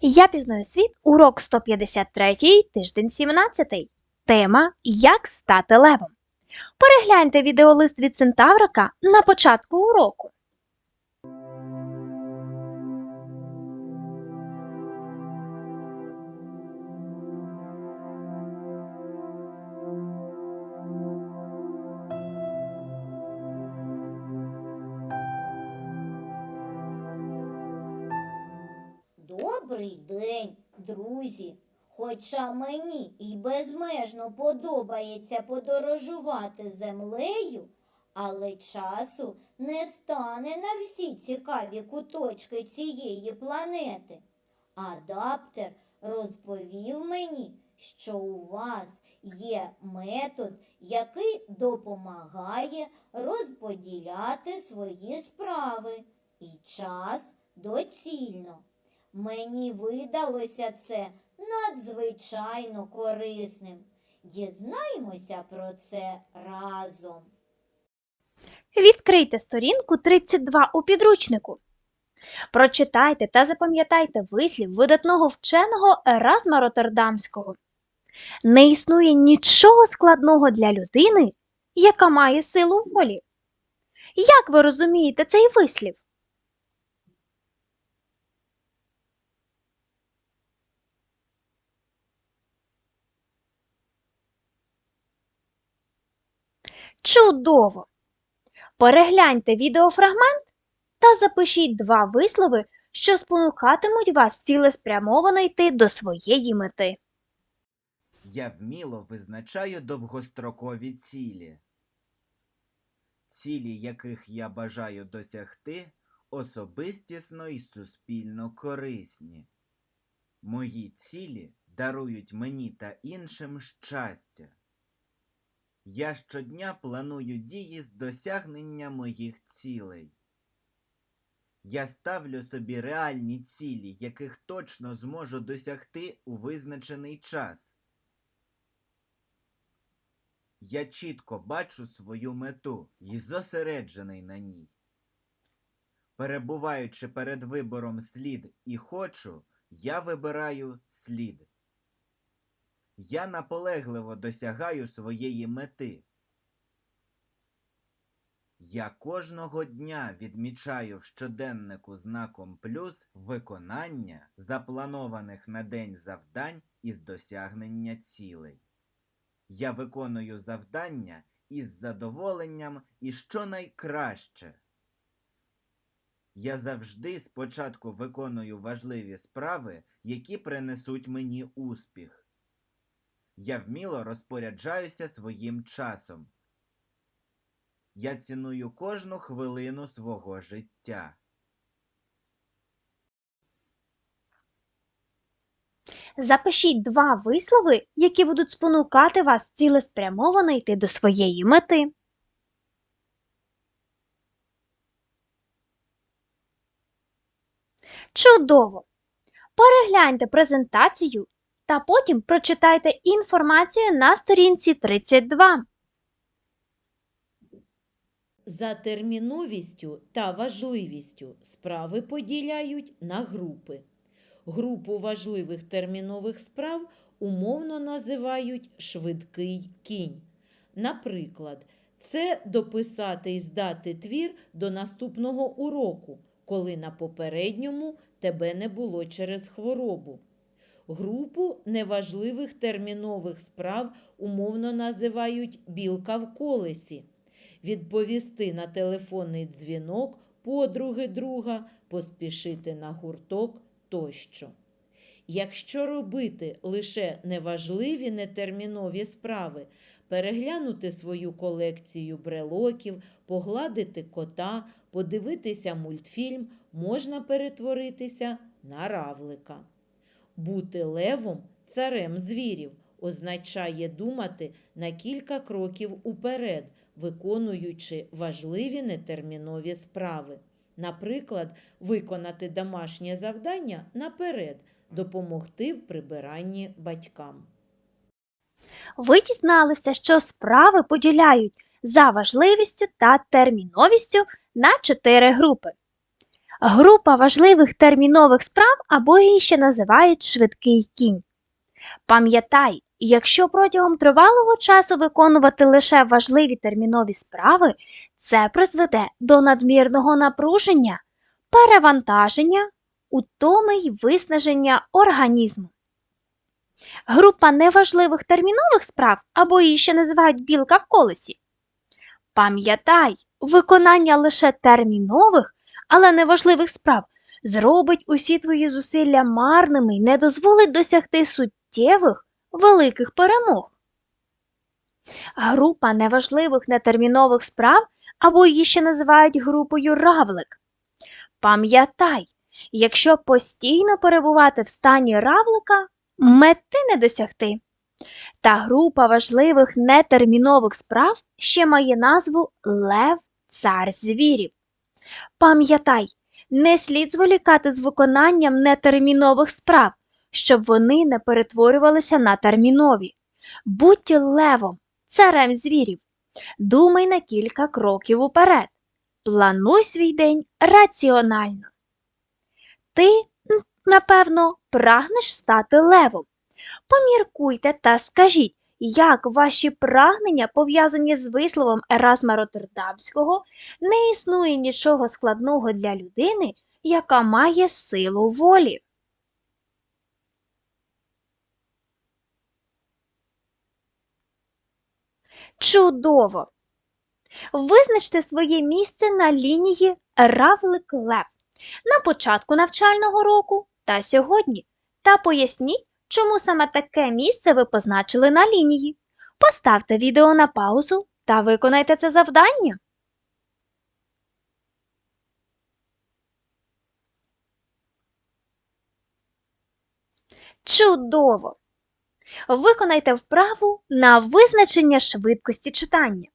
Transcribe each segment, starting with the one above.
Я пізнаю світ, урок 153, тиждень 17. Тема Як стати левом. Перегляньте відеолист від Центаврика на початку уроку. Добрий день, друзі. Хоча мені й безмежно подобається подорожувати землею, але часу не стане на всі цікаві куточки цієї планети. Адаптер розповів мені, що у вас є метод, який допомагає розподіляти свої справи і час доцільно. Мені видалося це надзвичайно корисним. Дізнаємося про це разом. Відкрийте сторінку 32 у підручнику. Прочитайте та запам'ятайте вислів видатного вченого Еразма Роттердамського. Не існує нічого складного для людини, яка має силу волі. Як ви розумієте цей вислів? Чудово! Перегляньте відеофрагмент та запишіть два вислови, що спонукатимуть вас цілеспрямовано йти до своєї мети. Я вміло визначаю довгострокові цілі. Цілі, яких я бажаю досягти, особистісно і суспільно корисні. Мої цілі дарують мені та іншим щастя. Я щодня планую дії з досягнення моїх цілей. Я ставлю собі реальні цілі, яких точно зможу досягти у визначений час. Я чітко бачу свою мету і зосереджений на ній. Перебуваючи перед вибором слід і хочу, я вибираю слід. Я наполегливо досягаю своєї мети. Я кожного дня відмічаю в щоденнику знаком плюс виконання запланованих на день завдань із досягнення цілей. Я виконую завдання із задоволенням і що найкраще. Я завжди спочатку виконую важливі справи, які принесуть мені успіх. Я вміло розпоряджаюся своїм часом. Я ціную кожну хвилину свого життя. Запишіть два вислови, які будуть спонукати вас цілеспрямовано йти до своєї мети. Чудово! Перегляньте презентацію та потім прочитайте інформацію на сторінці 32. За терміновістю та важливістю справи поділяють на групи. Групу важливих термінових справ умовно називають швидкий кінь. Наприклад, це дописати і здати твір до наступного уроку, коли на попередньому тебе не було через хворобу. Групу неважливих термінових справ умовно називають білка в колесі відповісти на телефонний дзвінок подруги друга, поспішити на гурток тощо. Якщо робити лише неважливі нетермінові справи, переглянути свою колекцію брелоків, погладити кота, подивитися мультфільм, можна перетворитися на равлика. Бути левом, царем звірів, означає думати на кілька кроків уперед, виконуючи важливі нетермінові справи. Наприклад, виконати домашнє завдання наперед, допомогти в прибиранні батькам. Ви дізналися, що справи поділяють за важливістю та терміновістю на чотири групи. Група важливих термінових справ або її ще називають швидкий кінь. Пам'ятай, якщо протягом тривалого часу виконувати лише важливі термінові справи, це призведе до надмірного напруження, перевантаження, утоми й виснаження організму. Група неважливих термінових справ або її ще називають білка в колесі. Пам'ятай, виконання лише термінових, але неважливих справ зробить усі твої зусилля марними й не дозволить досягти суттєвих великих перемог. Група неважливих нетермінових справ або її ще називають групою равлик. Пам'ятай, якщо постійно перебувати в стані равлика, мети не досягти. Та група важливих нетермінових справ ще має назву Лев Цар звірів. Пам'ятай, не слід зволікати з виконанням нетермінових справ, щоб вони не перетворювалися на термінові. Будь левом, царем звірів. Думай на кілька кроків уперед. Плануй свій день раціонально. Ти, напевно, прагнеш стати левом. Поміркуйте та скажіть, як ваші прагнення пов'язані з висловом Еразма Роттердамського не існує нічого складного для людини, яка має силу волі. Чудово! Визначте своє місце на лінії равлик лев на початку навчального року та сьогодні та поясніть, чому саме таке місце ви позначили на лінії. Поставте відео на паузу та виконайте це завдання. Чудово! Виконайте вправу на визначення швидкості читання.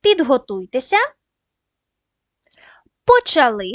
Підготуйтеся. Почали.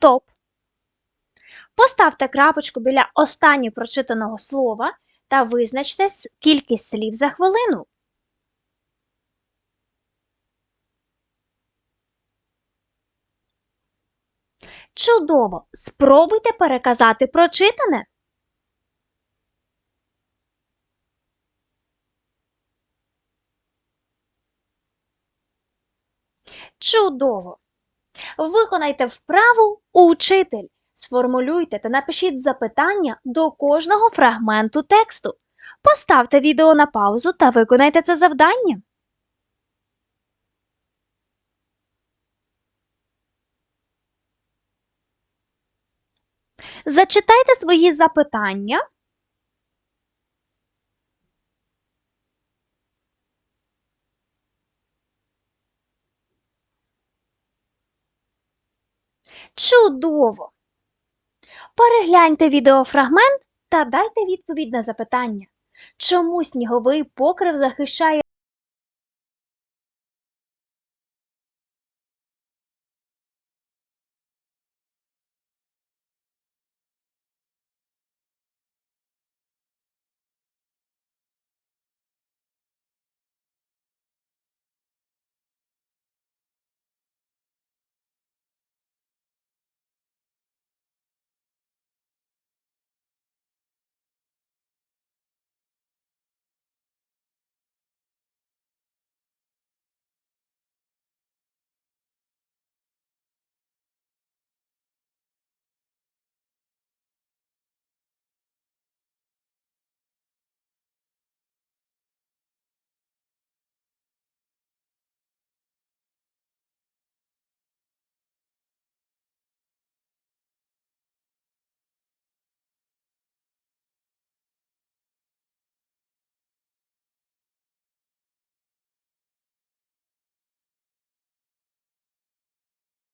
Стоп. Поставте крапочку біля останнього прочитаного слова та визначте кількість слів за хвилину. Чудово! Спробуйте переказати прочитане. Чудово! Виконайте вправу учитель. Сформулюйте та напишіть запитання до кожного фрагменту тексту. Поставте відео на паузу та виконайте це завдання. Зачитайте свої запитання. Чудово! Перегляньте відеофрагмент та дайте відповідь на запитання. Чому сніговий покрив захищає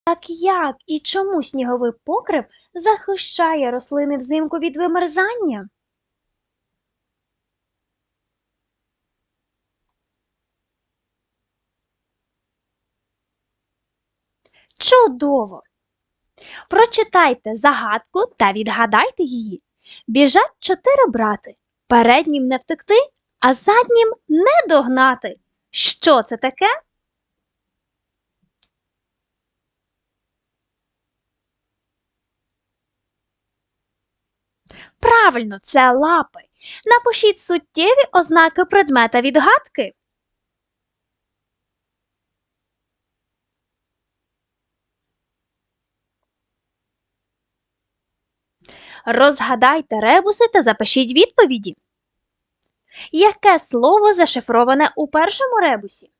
Так як і чому сніговий покрив захищає рослини взимку від вимерзання? Чудово! Прочитайте загадку та відгадайте її. Біжать чотири брати. Переднім не втекти, а заднім не догнати. Що це таке? Правильно, це лапи. Напишіть суттєві ознаки предмета відгадки. Розгадайте ребуси та запишіть відповіді. Яке слово зашифроване у першому ребусі?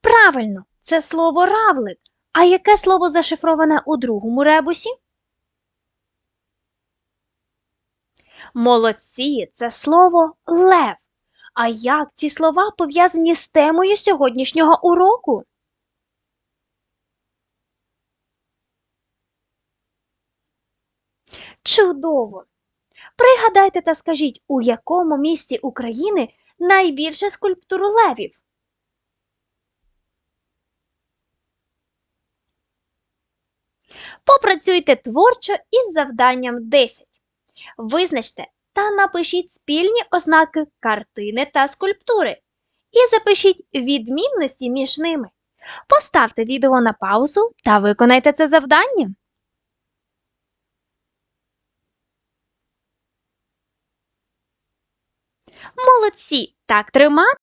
Правильно, це слово равлик. А яке слово зашифроване у другому ребусі? Молодці, це слово лев. А як ці слова пов'язані з темою сьогоднішнього уроку? Чудово! Пригадайте та скажіть, у якому місті України найбільше скульптур левів? Попрацюйте творчо із завданням 10. Визначте та напишіть спільні ознаки картини та скульптури і запишіть відмінності між ними. Поставте відео на паузу та виконайте це завдання. Молодці! Так тримати.